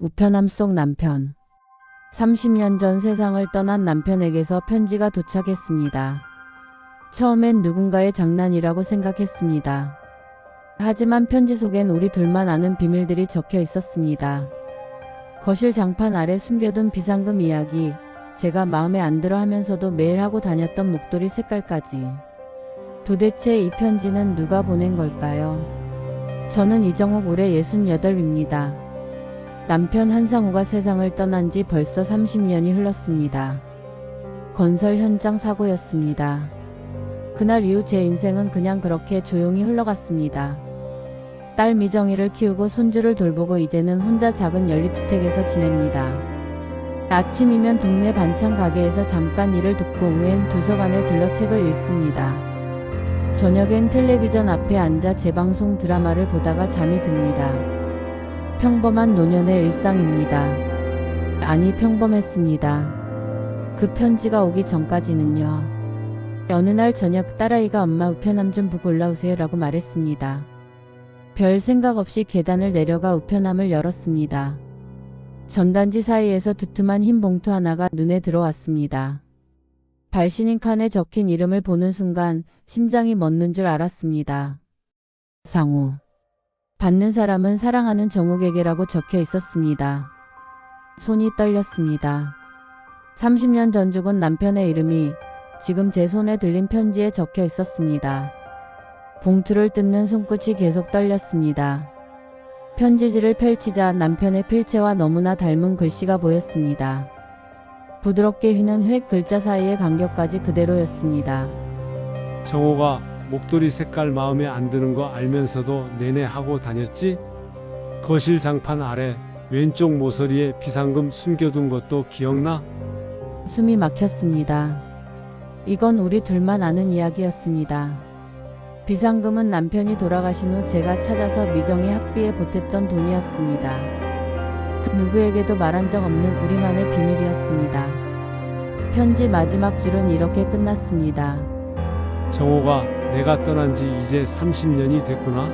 우편함 속 남편. 30년 전 세상을 떠난 남편에게서 편지가 도착했습니다. 처음엔 누군가의 장난이라고 생각했습니다. 하지만 편지 속엔 우리 둘만 아는 비밀들이 적혀 있었습니다. 거실 장판 아래 숨겨둔 비상금 이야기, 제가 마음에 안 들어 하면서도 매일 하고 다녔던 목도리 색깔까지. 도대체 이 편지는 누가 보낸 걸까요? 저는 이정옥 올해 68입니다. 남편 한상우가 세상을 떠난 지 벌써 30년이 흘렀습니다. 건설 현장 사고였습니다. 그날 이후 제 인생은 그냥 그렇게 조용히 흘러갔습니다. 딸 미정이를 키우고 손주를 돌보고 이제는 혼자 작은 연립주택에서 지냅니다. 아침이면 동네 반찬 가게에서 잠깐 일을 돕고 오후엔 도서관에 들러 책을 읽습니다. 저녁엔 텔레비전 앞에 앉아 재방송 드라마를 보다가 잠이 듭니다. 평범한 노년의 일상입니다. 아니 평범했습니다. 그 편지가 오기 전까지는요. 어느 날 저녁 딸아이가 엄마 우편함 좀 보고 올라오세요 라고 말했습니다. 별 생각 없이 계단을 내려가 우편함을 열었습니다. 전단지 사이에서 두툼한 흰 봉투 하나가 눈에 들어왔습니다. 발신인 칸에 적힌 이름을 보는 순간 심장이 멎는 줄 알았습니다. 상우. 받는 사람은 사랑하는 정욱에게라고 적혀 있었습니다. 손이 떨렸습니다. 30년 전 죽은 남편의 이름이 지금 제 손에 들린 편지에 적혀 있었습니다. 봉투를 뜯는 손끝이 계속 떨렸습니다. 편지지를 펼치자 남편의 필체와 너무나 닮은 글씨가 보였습니다. 부드럽게 휘는 획 글자 사이의 간격까지 그대로였습니다. 정호가 목도리 색깔 마음에 안 드는 거 알면서도 내내 하고 다녔지? 거실 장판 아래 왼쪽 모서리에 비상금 숨겨둔 것도 기억나? 숨이 막혔습니다. 이건 우리 둘만 아는 이야기였습니다. 비상금은 남편이 돌아가신 후 제가 찾아서 미정이 학비에 보탰던 돈이었습니다. 그 누구에게도 말한 적 없는 우리만의 비밀이었습니다. 편지 마지막 줄은 이렇게 끝났습니다. 정호가 내가 떠난 지 이제 30년이 됐구나.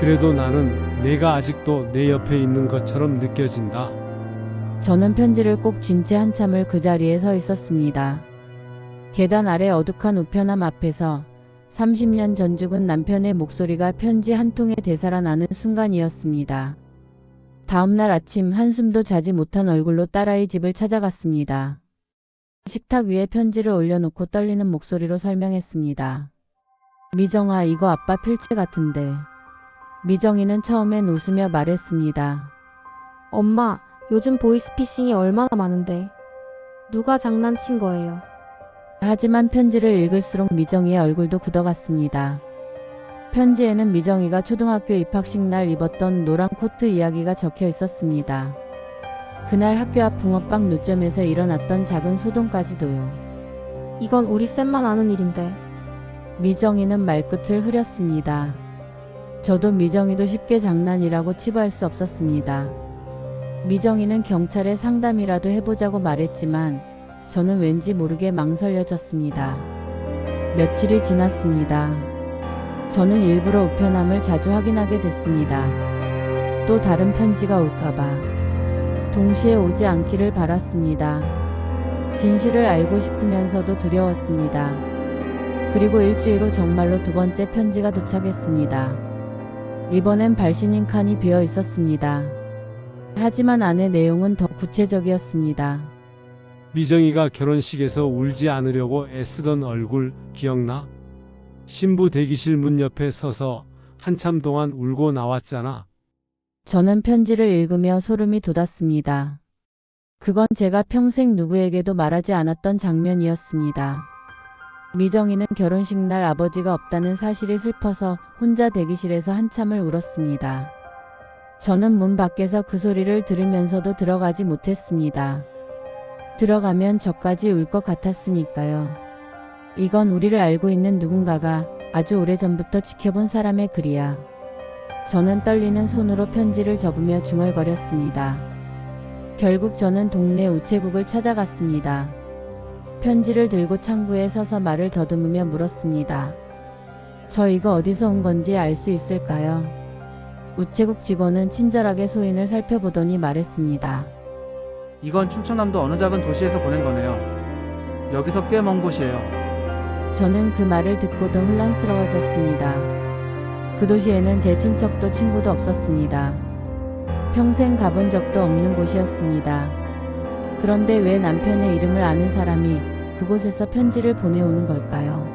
그래도 나는 내가 아직도 내 옆에 있는 것처럼 느껴진다. 저는 편지를 꼭 쥔 채 한참을 그 자리에 서 있었습니다. 계단 아래 어둑한 우편함 앞에서 30년 전 죽은 남편의 목소리가 편지 한 통에 되살아나는 순간이었습니다. 다음날 아침 한숨도 자지 못한 얼굴로 딸아이 집을 찾아갔습니다. 식탁 위에 편지를 올려놓고 떨리는 목소리로 설명했습니다. 미정아, 이거 아빠 필체 같은데. 미정이는 처음엔 웃으며 말했습니다. 엄마, 요즘 보이스피싱이 얼마나 많은데. 누가 장난친 거예요? 하지만 편지를 읽을수록 미정이의 얼굴도 굳어갔습니다. 편지에는 미정이가 초등학교 입학식 날 입었던 노란 코트 이야기가 적혀 있었습니다. 그날 학교 앞 붕어빵 노점에서 일어났던 작은 소동까지도요. 이건 우리 쌤만 아는 일인데. 미정이는 말끝을 흐렸습니다. 저도 미정이도 쉽게 장난이라고 치부할 수 없었습니다. 미정이는 경찰에 상담이라도 해보자고 말했지만 저는 왠지 모르게 망설여졌습니다. 며칠이 지났습니다. 저는 일부러 우편함을 자주 확인하게 됐습니다. 또 다른 편지가 올까봐. 동시에 오지 않기를 바랐습니다. 진실을 알고 싶으면서도 두려웠습니다. 그리고 일주일 후 정말로 두 번째 편지가 도착했습니다. 이번엔 발신인 칸이 비어 있었습니다. 하지만 안의 내용은 더 구체적이었습니다. 미정이가 결혼식에서 울지 않으려고 애쓰던 얼굴 기억나? 신부 대기실 문 옆에 서서 한참 동안 울고 나왔잖아. 저는 편지를 읽으며 소름이 돋았습니다. 그건 제가 평생 누구에게도 말하지 않았던 장면이었습니다. 미정이는 결혼식 날 아버지가 없다는 사실이 슬퍼서 혼자 대기실에서 한참을 울었습니다. 저는 문 밖에서 그 소리를 들으면서도 들어가지 못했습니다. 들어가면 저까지 울 것 같았으니까요. 이건 우리를 알고 있는 누군가가 아주 오래전부터 지켜본 사람의 글이야. 저는 떨리는 손으로 편지를 접으며 중얼거렸습니다. 결국 저는 동네 우체국을 찾아갔습니다. 편지를 들고 창구에 서서 말을 더듬으며 물었습니다. 저 이거 어디서 온 건지 알 수 있을까요? 우체국 직원은 친절하게 소인을 살펴보더니 말했습니다. 이건 충청남도 어느 작은 도시에서 보낸 거네요. 여기서 꽤 먼 곳이에요. 저는 그 말을 듣고 더 혼란스러워졌습니다. 그 도시에는 제 친척도 친구도 없었습니다. 평생 가본 적도 없는 곳이었습니다. 그런데 왜 남편의 이름을 아는 사람이 그곳에서 편지를 보내오는 걸까요?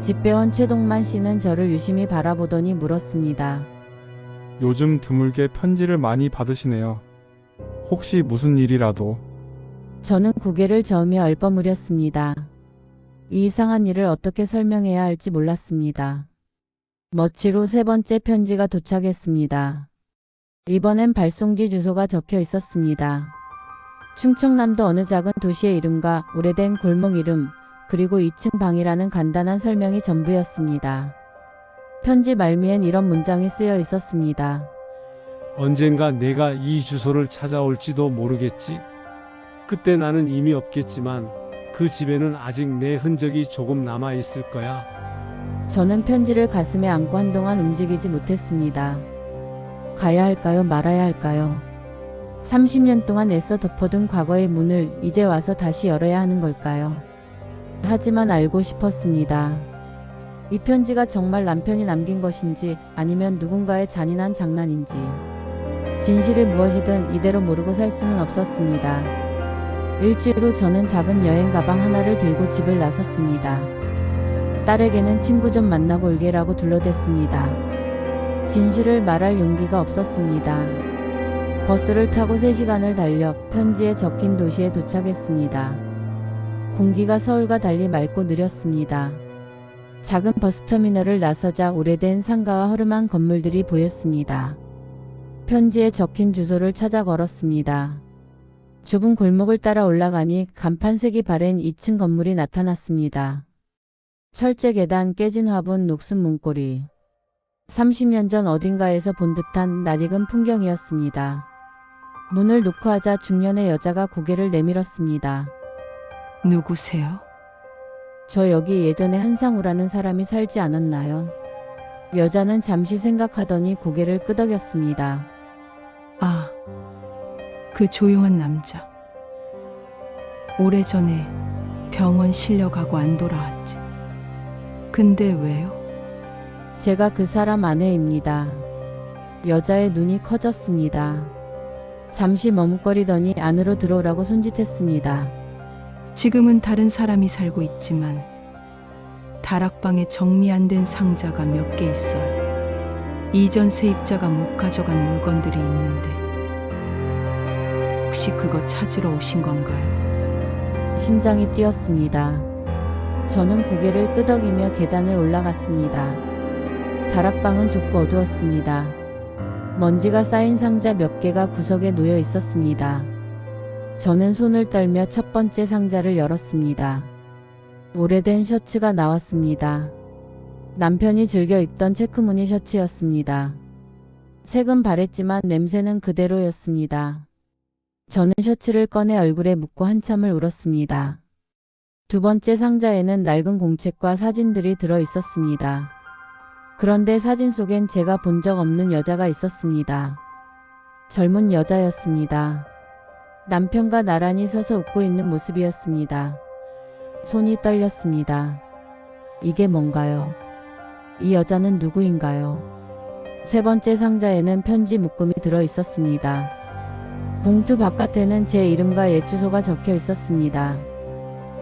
집배원 최동만 씨는 저를 유심히 바라보더니 물었습니다. 요즘 드물게 편지를 많이 받으시네요. 혹시 무슨 일이라도 저는 고개를 저으며 얼버무렸습니다. 이 이상한 일을 어떻게 설명해야 할지 몰랐습니다. 멋지로 세 번째 편지가 도착했습니다. 이번엔 발송지 주소가 적혀 있었습니다. 충청남도 어느 작은 도시의 이름과 오래된 골목 이름, 그리고 2층 방이라는 간단한 설명이 전부였습니다. 편지 말미엔 이런 문장이 쓰여 있었습니다. 언젠가 내가 이 주소를 찾아올지도 모르겠지. 그때 나는 이미 없겠지만 그 집에는 아직 내 흔적이 조금 남아 있을 거야. 저는 편지를 가슴에 안고 한동안 움직이지 못했습니다. 가야 할까요? 말아야 할까요? 30년 동안 애써 덮어둔 과거의 문을 이제 와서 다시 열어야 하는 걸까요? 하지만 알고 싶었습니다. 이 편지가 정말 남편이 남긴 것인지 아니면 누군가의 잔인한 장난인지. 진실이 무엇이든 이대로 모르고 살 수는 없었습니다. 일주일 후 저는 작은 여행 가방 하나를 들고 집을 나섰습니다. 딸에게는 친구 좀 만나고 올게라고 둘러댔습니다. 진실을 말할 용기가 없었습니다. 버스를 타고 3시간을 달려 편지에 적힌 도시에 도착했습니다. 공기가 서울과 달리 맑고 느렸습니다. 작은 버스터미널을 나서자 오래된 상가와 허름한 건물들이 보였습니다. 편지에 적힌 주소를 찾아 걸었습니다. 좁은 골목을 따라 올라가니 간판색이 바랜 2층 건물이 나타났습니다. 철제 계단, 깨진 화분, 녹슨 문고리. 30년 전 어딘가에서 본 듯한 낯익은 풍경이었습니다. 문을 놓고 하자 중년의 여자가 고개를 내밀었습니다. 누구세요? 저 여기 예전에 한상우라는 사람이 살지 않았나요? 여자는 잠시 생각하더니 고개를 끄덕였습니다. 아, 그 조용한 남자. 오래전에 병원 실려가고 안 돌아왔지. 근데 왜요? 제가 그 사람 아내입니다. 여자의 눈이 커졌습니다. 잠시 머뭇거리더니 안으로 들어오라고 손짓했습니다. 지금은 다른 사람이 살고 있지만 다락방에 정리 안 된 상자가 몇 개 있어요. 이전 세입자가 못 가져간 물건들이 있는데 혹시 그거 찾으러 오신 건가요? 심장이 뛰었습니다. 저는 고개를 끄덕이며 계단을 올라갔습니다. 다락방은 좁고 어두웠습니다. 먼지가 쌓인 상자 몇 개가 구석에 놓여 있었습니다. 저는 손을 떨며 첫 번째 상자를 열었습니다. 오래된 셔츠가 나왔습니다. 남편이 즐겨 입던 체크무늬 셔츠였습니다. 색은 바랬지만 냄새는 그대로였습니다. 저는 셔츠를 꺼내 얼굴에 묻고 한참을 울었습니다. 두 번째 상자에는 낡은 공책과 사진들이 들어 있었습니다. 그런데 사진 속엔 제가 본 적 없는 여자가 있었습니다. 젊은 여자였습니다. 남편과 나란히 서서 웃고 있는 모습이었습니다. 손이 떨렸습니다. 이게 뭔가요? 이 여자는 누구인가요? 세 번째 상자에는 편지 묶음이 들어 있었습니다. 봉투 바깥에는 제 이름과 옛 주소가 적혀 있었습니다.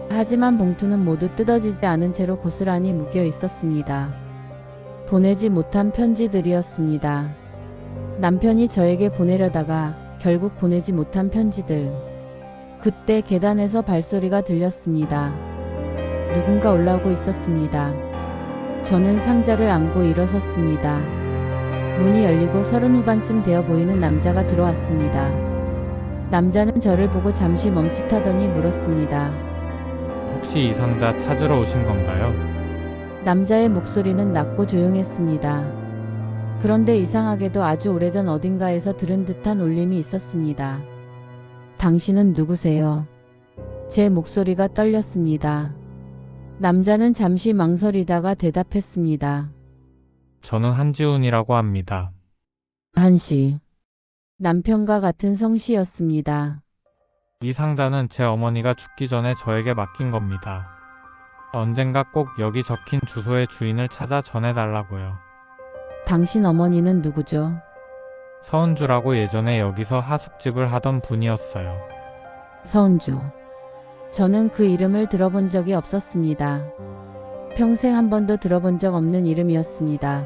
하지만 봉투는 모두 뜯어지지 않은 채로 고스란히 묶여 있었습니다. 보내지 못한 편지들이었습니다. 남편이 저에게 보내려다가 결국 보내지 못한 편지들. 그때 계단에서 발소리가 들렸습니다. 누군가 올라오고 있었습니다. 저는 상자를 안고 일어섰습니다. 문이 열리고 서른 후반쯤 되어 보이는 남자가 들어왔습니다. 남자는 저를 보고 잠시 멈칫하더니 물었습니다. 혹시 이 상자 찾으러 오신 건가요? 남자의 목소리는 낮고 조용했습니다. 그런데 이상하게도 아주 오래전 어딘가에서 들은 듯한 울림이 있었습니다. 당신은 누구세요? 제 목소리가 떨렸습니다. 남자는 잠시 망설이다가 대답했습니다. 저는 한지훈이라고 합니다. 한씨. 남편과 같은 성씨였습니다. 이 상자는 제 어머니가 죽기 전에 저에게 맡긴 겁니다. 언젠가 꼭 여기 적힌 주소의 주인을 찾아 전해달라고요. 당신 어머니는 누구죠? 서은주라고 예전에 여기서 하숙집을 하던 분이었어요. 서은주. 저는 그 이름을 들어본 적이 없었습니다. 평생 한 번도 들어본 적 없는 이름이었습니다.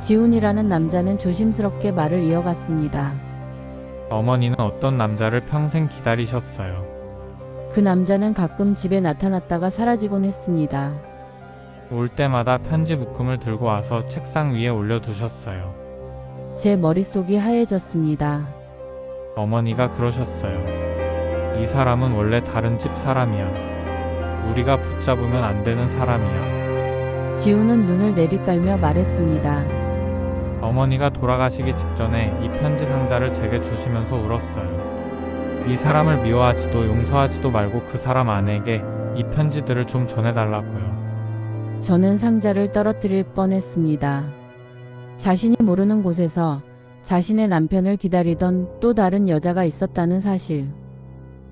지훈이라는 남자는 조심스럽게 말을 이어갔습니다. 어머니는 어떤 남자를 평생 기다리셨어요. 그 남자는 가끔 집에 나타났다가 사라지곤 했습니다. 올 때마다 편지 묶음을 들고 와서 책상 위에 올려두셨어요. 제 머릿속이 하얘졌습니다. 어머니가 그러셨어요. 이 사람은 원래 다른 집 사람이야. 우리가 붙잡으면 안 되는 사람이야. 지훈은 눈을 내리깔며 말했습니다. 어머니가 돌아가시기 직전에 이 편지 상자를 제게 주시면서 울었어요. 이 사람을 미워하지도 용서하지도 말고 그 사람 아내에게 이 편지들을 좀 전해달라고요. 저는 상자를 떨어뜨릴 뻔했습니다. 자신이 모르는 곳에서 자신의 남편을 기다리던 또 다른 여자가 있었다는 사실.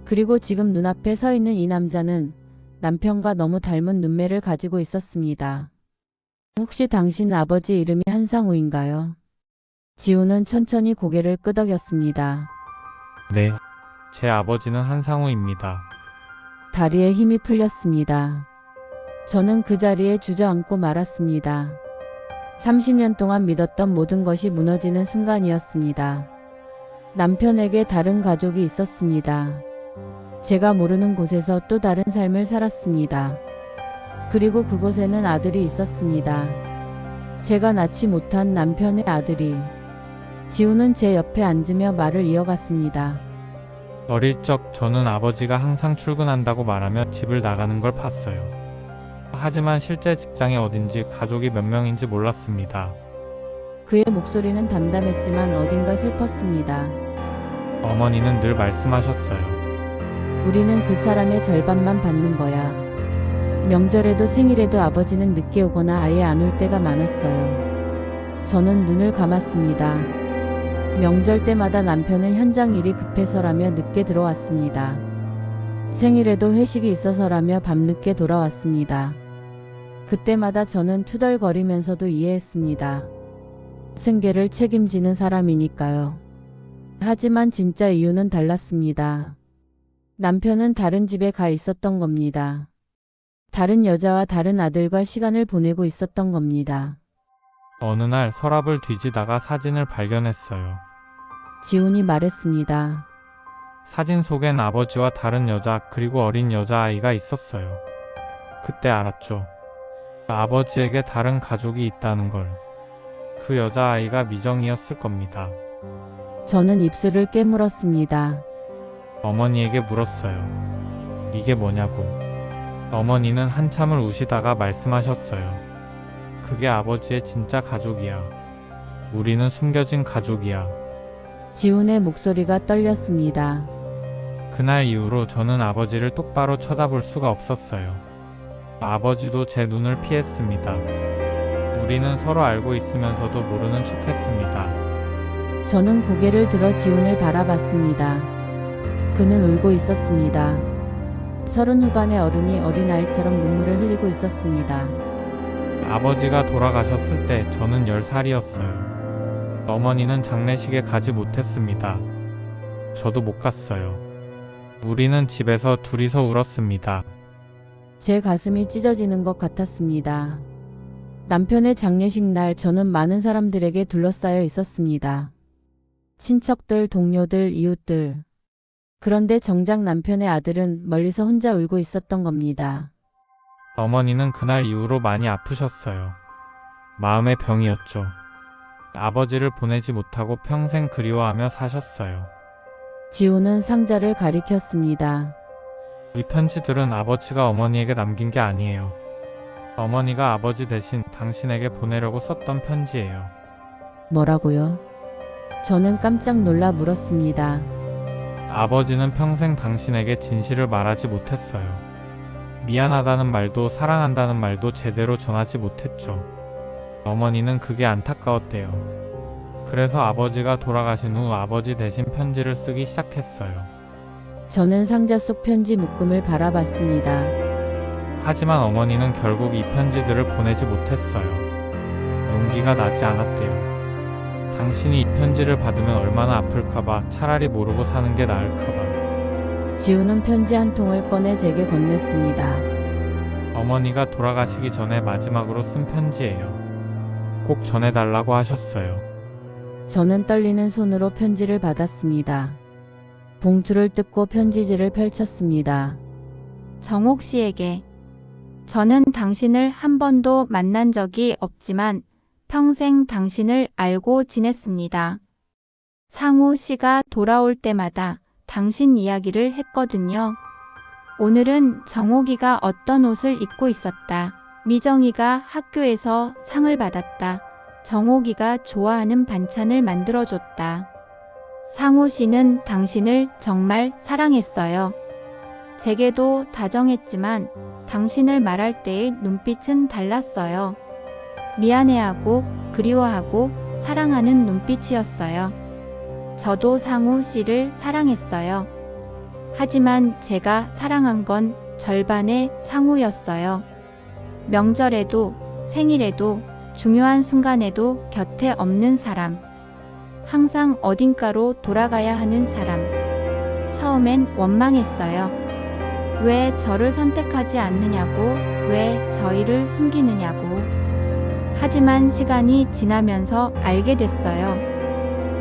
그리고 지금 눈앞에 서 있는 이 남자는 남편과 너무 닮은 눈매를 가지고 있었습니다. 혹시 당신 아버지 이름이 한상우인가요? 지우는 천천히 고개를 끄덕였습니다. 네. 제 아버지는 한상우입니다. 다리에 힘이 풀렸습니다. 저는 그 자리에 주저앉고 말았습니다. 30년 동안 믿었던 모든 것이 무너지는 순간이었습니다. 남편에게 다른 가족이 있었습니다. 제가 모르는 곳에서 또 다른 삶을 살았습니다. 그리고 그곳에는 아들이 있었습니다. 제가 낳지 못한 남편의 아들이. 지우는 제 옆에 앉으며 말을 이어갔습니다. 어릴 적 저는 아버지가 항상 출근한다고 말하며 집을 나가는 걸 봤어요. 하지만 실제 직장이 어딘지 가족이 몇 명인지 몰랐습니다. 그의 목소리는 담담했지만 어딘가 슬펐습니다. 어머니는 늘 말씀하셨어요. 우리는 그 사람의 절반만 받는 거야. 명절에도 생일에도 아버지는 늦게 오거나 아예 안 올 때가 많았어요. 저는 눈을 감았습니다. 명절 때마다 남편은 현장 일이 급해서라며 늦게 들어왔습니다. 생일에도 회식이 있어서라며 밤늦게 돌아왔습니다. 그때마다 저는 투덜거리면서도 이해했습니다. 생계를 책임지는 사람이니까요. 하지만 진짜 이유는 달랐습니다. 남편은 다른 집에 가 있었던 겁니다. 다른 여자와 다른 아들과 시간을 보내고 있었던 겁니다. 어느 날 서랍을 뒤지다가 사진을 발견했어요. 지훈이 말했습니다. 사진 속엔 아버지와 다른 여자 그리고 어린 여자아이가 있었어요. 그때 알았죠. 아버지에게 다른 가족이 있다는 걸. 그 여자아이가 미정이었을 겁니다. 저는 입술을 깨물었습니다. 어머니에게 물었어요. 이게 뭐냐고. 어머니는 한참을 우시다가 말씀하셨어요. 그게 아버지의 진짜 가족이야. 우리는 숨겨진 가족이야. 지훈의 목소리가 떨렸습니다. 그날 이후로 저는 아버지를 똑바로 쳐다볼 수가 없었어요. 아버지도 제 눈을 피했습니다. 우리는 서로 알고 있으면서도 모르는 척 했습니다. 저는 고개를 들어 지훈을 바라봤습니다. 그는 울고 있었습니다. 서른 후반의 어른이 어린아이처럼 눈물을 흘리고 있었습니다. 아버지가 돌아가셨을 때 저는 10살이었어요. 어머니는 장례식에 가지 못했습니다. 저도 못 갔어요. 우리는 집에서 둘이서 울었습니다. 제 가슴이 찢어지는 것 같았습니다. 남편의 장례식 날 저는 많은 사람들에게 둘러싸여 있었습니다. 친척들, 동료들, 이웃들. 그런데 정작 남편의 아들은 멀리서 혼자 울고 있었던 겁니다. 어머니는 그날 이후로 많이 아프셨어요. 마음의 병이었죠. 아버지를 보내지 못하고 평생 그리워하며 사셨어요. 지우는 상자를 가리켰습니다. 이 편지들은 아버지가 어머니에게 남긴 게 아니에요. 어머니가 아버지 대신 당신에게 보내려고 썼던 편지예요. 뭐라고요? 저는 깜짝 놀라 물었습니다. 아버지는 평생 당신에게 진실을 말하지 못했어요. 미안하다는 말도 사랑한다는 말도 제대로 전하지 못했죠. 어머니는 그게 안타까웠대요. 그래서 아버지가 돌아가신 후 아버지 대신 편지를 쓰기 시작했어요. 저는 상자 속 편지 묶음을 바라봤습니다. 하지만 어머니는 결국 이 편지들을 보내지 못했어요. 용기가 나지 않았대요. 당신이 이 편지를 받으면 얼마나 아플까봐 차라리 모르고 사는 게 나을까봐. 지우는 편지 한 통을 꺼내 제게 건넸습니다. 어머니가 돌아가시기 전에 마지막으로 쓴 편지예요. 꼭 전해달라고 하셨어요. 저는 떨리는 손으로 편지를 받았습니다. 봉투를 뜯고 편지지를 펼쳤습니다. 정옥 씨에게 저는 당신을 한 번도 만난 적이 없지만 평생 당신을 알고 지냈습니다. 상우 씨가 돌아올 때마다 당신 이야기를 했거든요. 오늘은 정옥이가 어떤 옷을 입고 있었다. 미정이가 학교에서 상을 받았다. 정옥이가 좋아하는 반찬을 만들어줬다. 상우 씨는 당신을 정말 사랑했어요. 제게도 다정했지만 당신을 말할 때의 눈빛은 달랐어요. 미안해하고 그리워하고 사랑하는 눈빛이었어요. 저도 상우 씨를 사랑했어요. 하지만 제가 사랑한 건 절반의 상우였어요. 명절에도 생일에도 중요한 순간에도 곁에 없는 사람. 항상 어딘가로 돌아가야 하는 사람. 처음엔 원망했어요. 왜 저를 선택하지 않느냐고, 왜 저희를 숨기느냐고. 하지만 시간이 지나면서 알게 됐어요.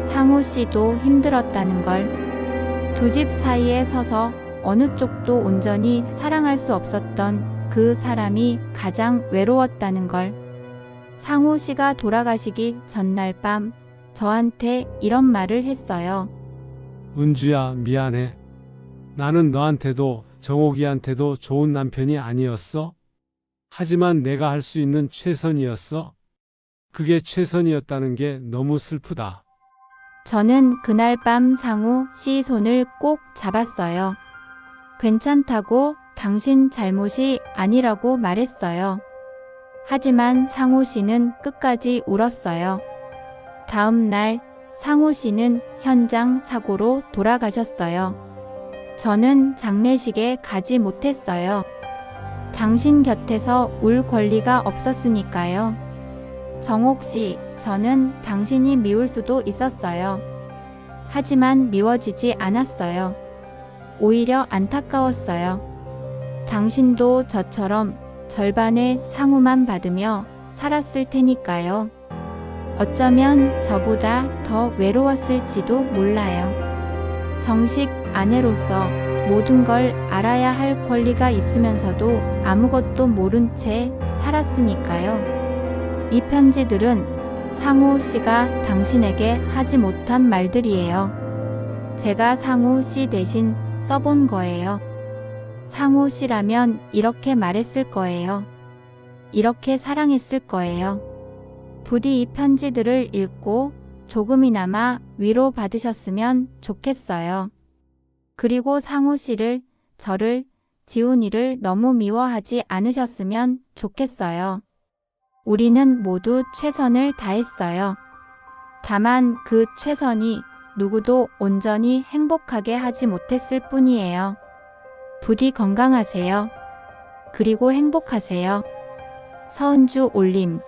상우 씨도 힘들었다는 걸. 두 집 사이에 서서 어느 쪽도 온전히 사랑할 수 없었던 그 사람이 가장 외로웠다는 걸. 상우 씨가 돌아가시기 전날 밤 저한테 이런 말을 했어요. 은주야, 미안해. 나는 너한테도 정옥이한테도 좋은 남편이 아니었어. 하지만 내가 할 수 있는 최선이었어. 그게 최선이었다는 게 너무 슬프다. 저는 그날 밤 상우 씨 손을 꼭 잡았어요. 괜찮다고 당신 잘못이 아니라고 말했어요. 하지만 상우 씨는 끝까지 울었어요. 다음 날 상우 씨는 현장 사고로 돌아가셨어요. 저는 장례식에 가지 못했어요. 당신 곁에서 울 권리가 없었으니까요. 정옥 씨, 저는 당신이 미울 수도 있었어요. 하지만 미워지지 않았어요. 오히려 안타까웠어요. 당신도 저처럼 절반의 상우만 받으며 살았을 테니까요. 어쩌면 저보다 더 외로웠을지도 몰라요. 정식 아내로서 모든 걸 알아야 할 권리가 있으면서도 아무것도 모른 채 살았으니까요. 이 편지들은 상우 씨가 당신에게 하지 못한 말들이에요. 제가 상우 씨 대신 써본 거예요. 상우 씨라면 이렇게 말했을 거예요. 이렇게 사랑했을 거예요. 부디 이 편지들을 읽고 조금이나마 위로 받으셨으면 좋겠어요. 그리고 상우 씨를, 저를, 지훈이를 너무 미워하지 않으셨으면 좋겠어요. 우리는 모두 최선을 다했어요. 다만 그 최선이 누구도 온전히 행복하게 하지 못했을 뿐이에요. 부디 건강하세요. 그리고 행복하세요. 서은주 올림.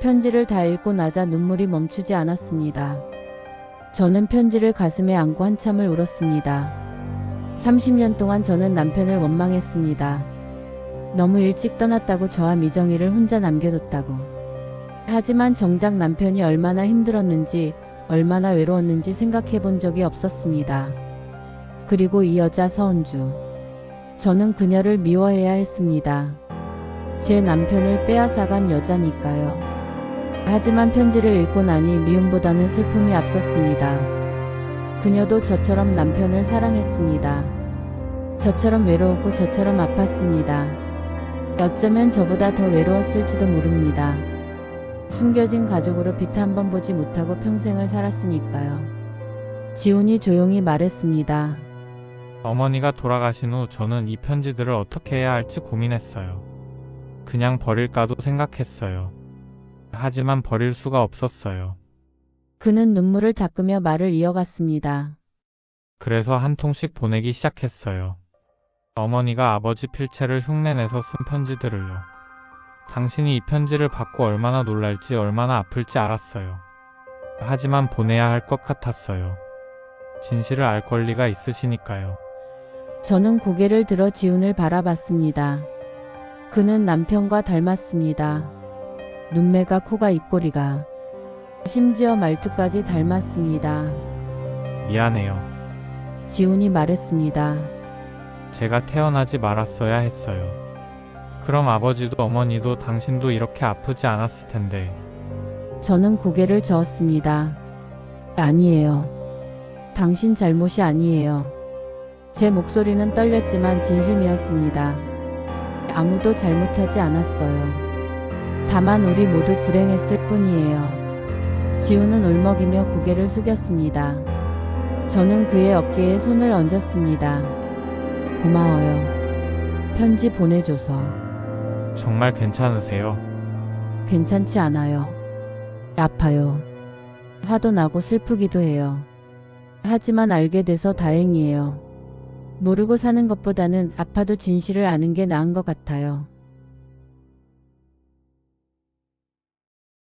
편지를 다 읽고 나자 눈물이 멈추지 않았습니다. 저는 편지를 가슴에 안고 한참을 울었습니다. 30년 동안 저는 남편을 원망했습니다. 너무 일찍 떠났다고 저와 미정이를 혼자 남겨뒀다고. 하지만 정작 남편이 얼마나 힘들었는지, 얼마나 외로웠는지 생각해 본 적이 없었습니다. 그리고 이 여자 서은주. 저는 그녀를 미워해야 했습니다. 제 남편을 빼앗아간 여자니까요. 하지만 편지를 읽고 나니 미움보다는 슬픔이 앞섰습니다. 그녀도 저처럼 남편을 사랑했습니다. 저처럼 외로웠고 저처럼 아팠습니다. 어쩌면 저보다 더 외로웠을지도 모릅니다. 숨겨진 가족으로 빛 한 번 보지 못하고 평생을 살았으니까요. 지훈이 조용히 말했습니다. 어머니가 돌아가신 후 저는 이 편지들을 어떻게 해야 할지 고민했어요. 그냥 버릴까도 생각했어요. 하지만 버릴 수가 없었어요. 그는 눈물을 닦으며 말을 이어갔습니다. 그래서 한 통씩 보내기 시작했어요. 어머니가 아버지 필체를 흉내내서 쓴 편지들을요. 당신이 이 편지를 받고 얼마나 놀랄지 얼마나 아플지 알았어요. 하지만 보내야 할 것 같았어요. 진실을 알 권리가 있으시니까요. 저는 고개를 들어 지훈을 바라봤습니다. 그는 남편과 닮았습니다. 눈매가 코가 입꼬리가 심지어 말투까지 닮았습니다. 미안해요. 지훈이 말했습니다. 제가 태어나지 말았어야 했어요. 그럼 아버지도 어머니도 당신도 이렇게 아프지 않았을 텐데. 저는 고개를 저었습니다. 아니에요. 당신 잘못이 아니에요. 제 목소리는 떨렸지만 진심이었습니다. 아무도 잘못하지 않았어요. 다만 우리 모두 불행했을 뿐이에요. 지우는 울먹이며 고개를 숙였습니다. 저는 그의 어깨에 손을 얹었습니다. 고마워요. 편지 보내줘서. 정말 괜찮으세요? 괜찮지 않아요. 아파요. 화도 나고 슬프기도 해요. 하지만 알게 돼서 다행이에요. 모르고 사는 것보다는 아파도 진실을 아는 게 나은 것 같아요.